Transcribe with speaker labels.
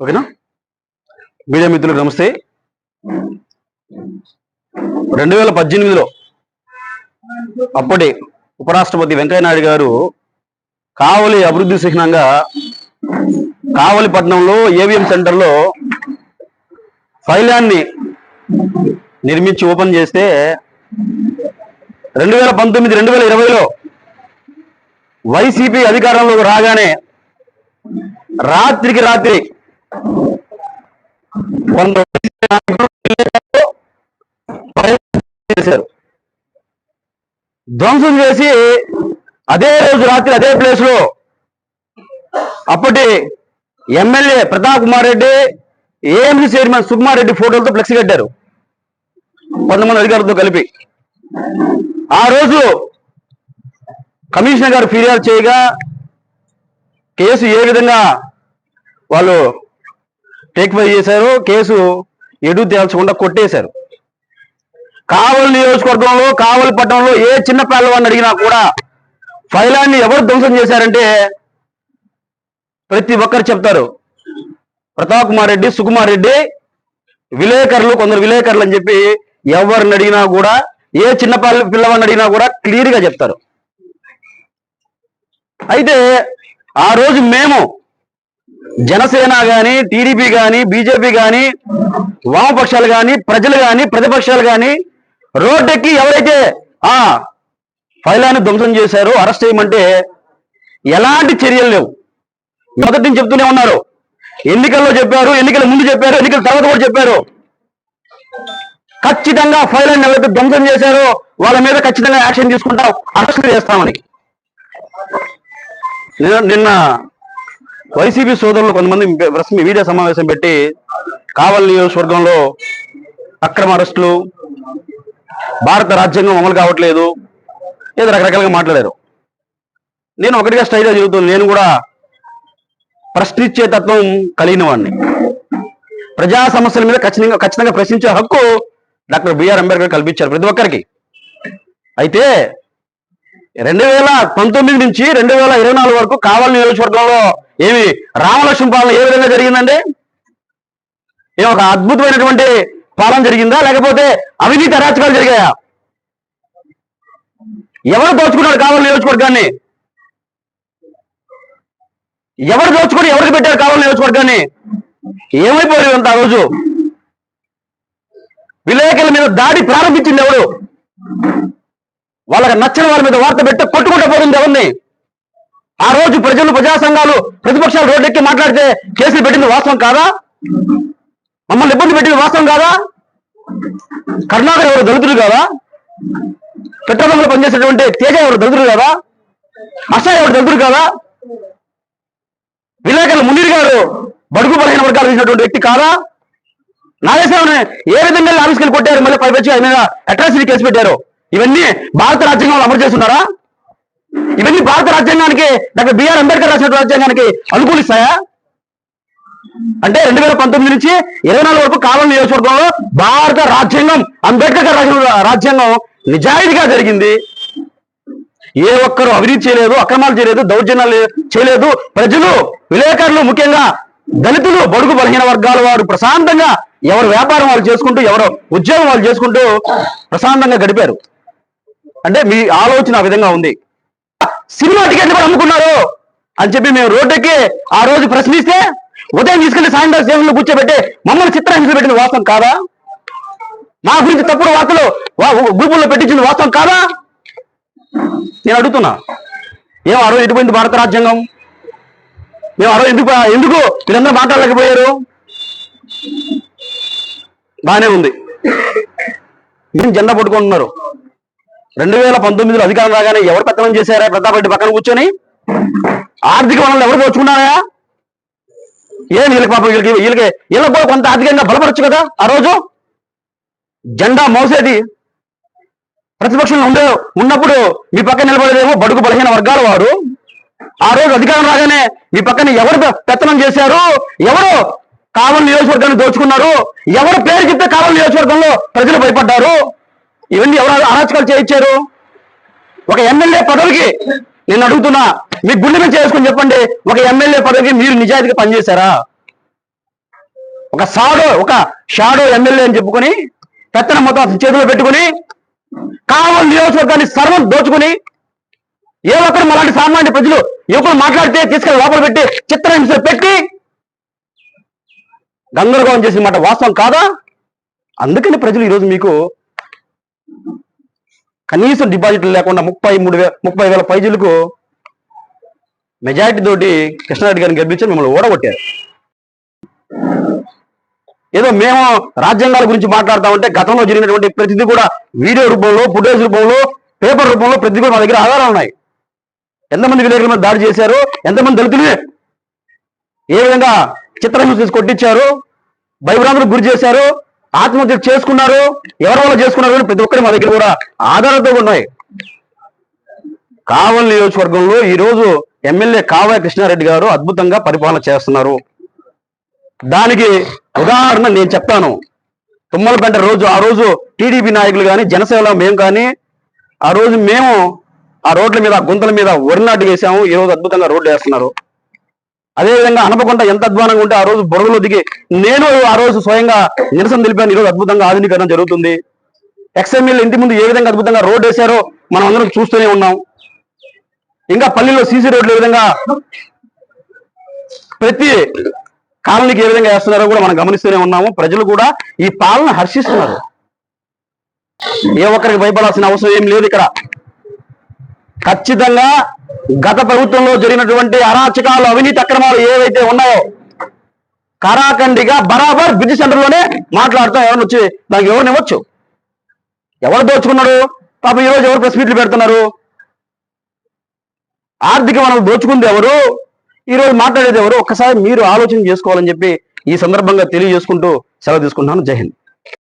Speaker 1: ఓకేనా? మీడియా మిత్రులకు నమస్తే. రెండు వేల పద్దెనిమిదిలో అప్పటి ఉపరాష్ట్రపతి వెంకయ్యనాయుడు గారు కావలి అభివృద్ధి చిహ్నంగా కావలిపట్నంలో ఏవిఎం సెంటర్లో ఫైలాన్ని నిర్మించి ఓపెన్ చేస్తే రెండు వేల పంతొమ్మిది రెండు వేల ఇరవైలో వైసీపీ అధికారంలోకి రాగానే రాత్రికి రాత్రి కొంత చేశారు. ధ్వంసం చేసి అదే రోజు రాత్రి అదే ప్లేస్లో అప్పటి MLA Pratap Kumar Reddy AMC chairman Sukumar Reddy ఫోటోలతో ఫ్లెక్స్ కట్టారు. కొంతమంది అధికారులతో కలిపి. ఆ రోజు కమిషనర్ గారు ఫిర్యాదు చేయగా కేసు ఏ విధంగా వాళ్ళు టేక్వై చేశారు కేసు ఎడు తేల్చకుండా కొట్టేశారు. కావలి నియోజకవర్గంలో కావలి పట్టణంలో ఏ చిన్న పిల్లవాడిని అడిగినా కూడా ఫైలాన్ని ఎవరు ధ్వంసం చేశారంటే ప్రతి ఒక్కరు చెప్తారు. ప్రతాప్ కుమార్ రెడ్డి సుకుమార్ రెడ్డి విలేకరులు కొందరు విలేకరులు అని చెప్పి ఎవరిని అడిగినా కూడా ఏ చిన్న పిల్లవాడిని అడిగినా కూడా క్లియర్గా చెప్తారు. అయితే ఆ రోజు మేము జనసేన గాని టీడీపీ గాని బీజేపీ గాని వామపక్షాలు గాని ప్రజలు గాని ప్రతిపక్షాలు గాని రోడ్డెక్కి ఎవరైతే ఆ ఫైలాన్ని ధ్వంసం చేశారో అరెస్ట్ చేయమంటే ఎలాంటి చర్యలు లేవు. మొదటి నుంచి చెప్తూనే ఉన్నారు. ఎన్నికల్లో చెప్పారు ఎన్నికల ముందు చెప్పారు ఎన్నికల తర్వాత కూడా చెప్పారు. ఖచ్చితంగా ఫైలాన్ని ఎవరైతే ధ్వంసం చేశారో వాళ్ళ మీద ఖచ్చితంగా యాక్షన్ తీసుకుంటాం అరెస్ట్ చేస్తామని. నిన్న వైసీపీ సోదరులు కొంతమంది ప్రెస్ మీడియా సమావేశం పెట్టి కావలి నియోజకవర్గంలో అక్రమ అరెస్టులు భారత రాజ్యాంగం అమలు కావట్లేదు ఏదో రకరకాలుగా మాట్లాడారు. నేను ఒకటిగా స్టైల్గా చెబుతున్నాను నేను కూడా ప్రశ్నించే తత్వం కలిగిన వాడిని ప్రజా సమస్యల మీద ఖచ్చితంగా ఖచ్చితంగా ప్రశ్నించే హక్కు డాక్టర్ బిఆర్ అంబేద్కర్ కల్పించారు ప్రతి ఒక్కరికి. అయితే రెండు వేల పంతొమ్మిది నుంచి రెండు వేల ఇరవై నాలుగు వరకు కావలి నియోజకవర్గంలో ఏమి రామలక్ష్మణ పాలన ఏ విధంగా జరిగిందండి? ఏమి ఒక అద్భుతమైనటువంటి పాలన జరిగిందా? లేకపోతే అవినీతి అరాచకాలు జరిగాయా? ఎవరు దోచుకున్నాడు కావాలి నియోజకవర్గాన్ని? ఎవరు దోచుకుని ఎవరికి పెట్టారు కావాలి నియోజకవర్గాన్ని? ఏమైపోయారు అంత ఆ రోజు? విలేకరుల మీద దాడి ప్రారంభించింది ఎవరు? వాళ్ళకి నచ్చిన వాళ్ళ మీద వార్త పెట్టి కొట్టుకుంటూ పోతుంది ఎవరిని? ఆ రోజు ప్రజలు ప్రజా సంఘాలు ప్రతిపక్షాలు రోడ్డెక్కి మాట్లాడితే కేసులు పెట్టింది వాస్తవం కాదా? మమ్మల్ని ఇబ్బంది పెట్టింది వాస్తవం కాదా? కర్ణాటక ఎవరు? దళితులు కాదా? పెట్రోలంలో పనిచేసేటువంటి తేజ ఎవరు? దళితులు కాదా? అషా ఎవరు? దళితులు కాదా? విలేకరులు మునీర్ గారు బడుగు బలహీన వర్గాలు వేసినటువంటి వ్యక్తి కాదా? నాగేశ్వరం ఏ విధంగా ఆఫీస్కి కొట్టారు? మళ్ళీ పైపచ్చి ఆయన మీద అట్రాసిటీ కేసు పెట్టారు? ఇవన్నీ భారత రాజ్యాంగంలో అమలు చేస్తున్నారా? ఇవన్నీ భారత రాజ్యాంగానికి డాక్టర్ బిఆర్ అంబేద్కర్ రాసిన రాజ్యాంగానికి అనుకూలిస్తాయా అంటే రెండు వేల పంతొమ్మిది నుంచి ఇరవై నాలుగు వరకు కాలం నియోజకవర్గంలో భారత రాజ్యాంగం అంబేద్కర్ గారు రాసిన రాజ్యాంగం నిజాయితీగా జరిగింది. ఏ ఒక్కరు అవినీతి చేయలేదు అక్రమాలు చేయలేదు దౌర్జన్యాలు చేయలేదు. ప్రజలు విలేకరులు ముఖ్యంగా దళితులు బడుగు బలహీన వర్గాల వారు ప్రశాంతంగా ఎవరు వ్యాపారం వాళ్ళు చేసుకుంటూ ఎవరు ఉద్యోగం వాళ్ళు చేసుకుంటూ ప్రశాంతంగా గడిపారు. అంటే మీ ఆలోచన ఆ విధంగా ఉంది. సినిమా టికెట్లు కూడా అమ్ముకున్నారు అని చెప్పి మేము రోడ్డుకి ఆ రోజు ప్రశ్నిస్తే ఉదయం తీసుకెళ్ళి సాయంత్రం స్టేషన్లో కూర్చోబెట్టి మమ్మల్ని చిత్రహింసలు పెట్టిన వాస్తవం కాదా? మా గురించి తప్పుడు వార్తలు వా- గ్రూపుల్లో పెట్టించింది వాస్తవం కాదా? నేను అడుగుతున్నా ఏం అరవై ఎటుపోయింది భారత రాజ్యాంగం? మేము అరవై ఎందుకు ఎందుకు మీరందరూ మాట్లాడలేకపోయారు బానే ఉంది. మేము జెండా పట్టుకుంటున్నారు రెండు వేల పంతొమ్మిదిలో అధికారం రాగానే ఎవరు పెత్తనం చేశారా? ప్రతాప్ రెడ్డి పక్కన కూర్చొని. ఆర్థిక వనరులు ఎవరు దోచుకున్నారా ఏం వీళ్ళకి పాపం వీళ్ళకి వీళ్ళకి వీళ్ళకి కూడా కొంత ఆర్థికంగా బలపరచు కదా ఆ రోజు? జెండా మోసేది ప్రతిపక్షంలో ఉండే ఉన్నప్పుడు మీ పక్కన నిలబడేదేమో బడుగు బలహీన వర్గాల వారు. ఆ రోజు అధికారం రాగానే మీ పక్కన ఎవరు పెత్తనం చేశారు? ఎవరు కావలి నియోజకవర్గాన్ని దోచుకున్నారు? ఎవరు పేరు చెప్తే కావలి నియోజకవర్గంలో ప్రజలు భయపడ్డారు? ఇవన్నీ ఎవరు అరాచకాలు చేయించారు? ఒక ఎమ్మెల్యే పదవికి నేను అడుగుతున్నా మీ గుండె మీద చేసుకుని చెప్పండి ఒక ఎమ్మెల్యే పదవికి మీరు నిజాయితీగా పనిచేశారా? ఒక సాడో ఒక షాడో ఎమ్మెల్యే అని చెప్పుకొని పెత్తన మొత్తం చేతిలో పెట్టుకుని కావాలి నియోజకవర్గాన్ని సర్వం దోచుకుని ఏ ఒక్కరు అలాంటి సామాన్య ప్రజలు యువకులు మాట్లాడితే తీసుకెళ్ళి లోపల పెట్టి చిత్రహింసలు పెట్టి గందరగోళం చేసిన మాట వాస్తవం కాదా? అందుకని ప్రజలు ఈరోజు మీకు కనీసం డిపాజిట్లు లేకుండా ముప్పై మూడు వేల ముప్పై వేల పైజీలకు మెజారిటీ తోటి కృష్ణారెడ్డి గారిని గెలిపించి మిమ్మల్ని ఓడగొట్టారు ఏదో మేము రాజ్యాంగాల గురించి మాట్లాడతామంటే గతంలో జరిగినటువంటి ప్రతిదీ కూడా వీడియో రూపంలో ఫుటేజ్ రూపంలో పేపర్ రూపంలో ప్రతిదీ కూడా మా దగ్గర ఆధారాలు ఉన్నాయి. ఎంతమంది విలేకరుల మీద దాడి చేశారు? ఎంతమంది దళితులు? ఏ విధంగా చిత్రహింస చేసి కొట్టించారు భయభ్రాంతులకు గురి చేశారు? ఆత్మహత్య చేసుకున్నారు ఎవరి వల్ల చేసుకున్నారు ప్రతి ఒక్కరి మా దగ్గర కూడా ఆధారాలతో ఉన్నాయి. కావల్ నియోజకవర్గంలో ఈరోజు ఎమ్మెల్యే కావ్య కృష్ణారెడ్డి గారు అద్భుతంగా పరిపాలన చేస్తున్నారు. దానికి ఉదాహరణ నేను చెప్తాను. తుమ్మలపేట రోజు ఆ రోజు టీడీపీ నాయకులు కానీ జనసేనలో మేము కానీ ఆ రోజు మేము ఆ రోడ్ల మీద గుంతల మీద వరి నాటు వేసాము. ఈ రోజు అద్భుతంగా రోడ్లు వేస్తున్నారు. అదేవిధంగా అనపకొండ ఎంత అధ్వానంగా ఉంటే ఆ రోజు బురదలో దిగి నేను ఆ రోజు స్వయంగా నిరసన తెలిపాను. ఈరోజు అద్భుతంగా ఆధునీకరణ జరుగుతుంది. ఎక్స్ఎంఎల్ ఇంటి ముందు ఏ విధంగా అద్భుతంగా రోడ్ వేశారో మనం అందరం చూస్తూనే ఉన్నాం. ఇంకా పల్లెల్లో సీసీ రోడ్లు ఏ విధంగా ప్రతి కాలనీకి ఏ విధంగా వేస్తున్నారో కూడా మనం గమనిస్తూనే ఉన్నాము. ప్రజలు కూడా ఈ పాలన హర్షిస్తున్నారు. ఏ ఒక్కరికి భయపడాల్సిన అవసరం ఏం లేదు ఇక్కడ. ఖచ్చితంగా గత ప్రభుత్వంలో జరిగినటువంటి అరాచకాలు అవినీతి అక్రమాలు ఏవైతే ఉన్నాయో కరాఖండిగా బరాబర్ బ్రిటిష్ సెంటర్లోనే మాట్లాడుతాం ఎవరిని వచ్చి దానికి ఎవరిని ఇవ్వచ్చు? ఎవరు దోచుకున్నాడు పాపం ఈ రోజు ఎవరు ప్రెస్ మీట్లు పెడుతున్నారు? ఆర్థిక వనరులు దోచుకుంది ఎవరు? ఈ రోజు మాట్లాడేది ఎవరు? ఒక్కసారి మీరు ఆలోచన చేసుకోవాలని చెప్పి ఈ సందర్భంగా తెలియజేసుకుంటూ సెలవు తీసుకుంటున్నాను. జై హింద్.